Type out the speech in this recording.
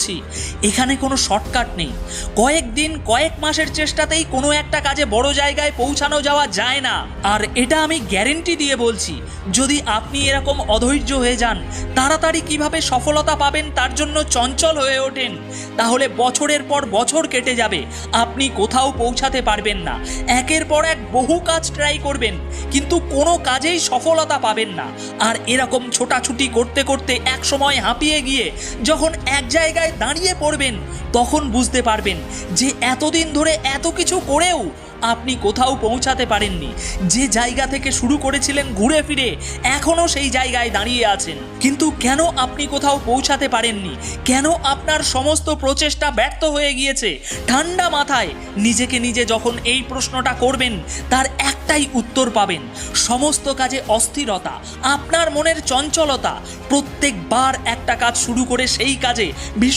করছি। এখানে কোনো শর্টকাট নেই। কয়েক দিন কয়েক মাসের চেষ্টাতেই কোনো একটা কাজে বড় জায়গায় পৌঁছানো যাওয়া যায় না। আর এটা আমি গ্যারেন্টি দিয়ে বলছি, যদি আপনি এরকম অধৈর্য হয়ে যান, তাড়াতাড়ি কীভাবে সফলতা পাবেন তার জন্য চঞ্চল হয়ে ওঠেন। তাহলে বছরের পর বছর কেটে যাবে, আপনি কোথাও পৌঁছাতে পারবেন না। একের পর এক বহু কাজ ট্রাই করবেন। কিন্তু কোনো কাজেই সফলতা পাবেন না। আর এরকম ছোটাছুটি করতে করতে এক সময় হাঁপিয়ে গিয়ে যখন এক জায়গায় দাঁড়িয়ে পড়বেন, তখন বুঝতে পারবেন যে এতদিন ধরে এত কিছু করেও আপনি কোথাও পৌঁছাতে পারেননি। যে জায়গা থেকে শুরু করেছিলেন ঘুরে ফিরে, এখনও সেই জায়গায় দাঁড়িয়ে আছেন। কিন্তু কেন আপনি কোথাও পৌঁছাতে পারেননি? কেন আপনার সমস্ত প্রচেষ্টা ব্যর্থ হয়ে গিয়েছে? ঠান্ডা মাথায় নিজেকে নিজে যখন এই প্রশ্নটা করবেন, তার একটাই উত্তর পাবেন। সমস্ত কাজে অস্থিরতা, আপনার মনের চঞ্চলতা, প্রত্যেকবার একটা কাজ শুরু করে সেই কাজে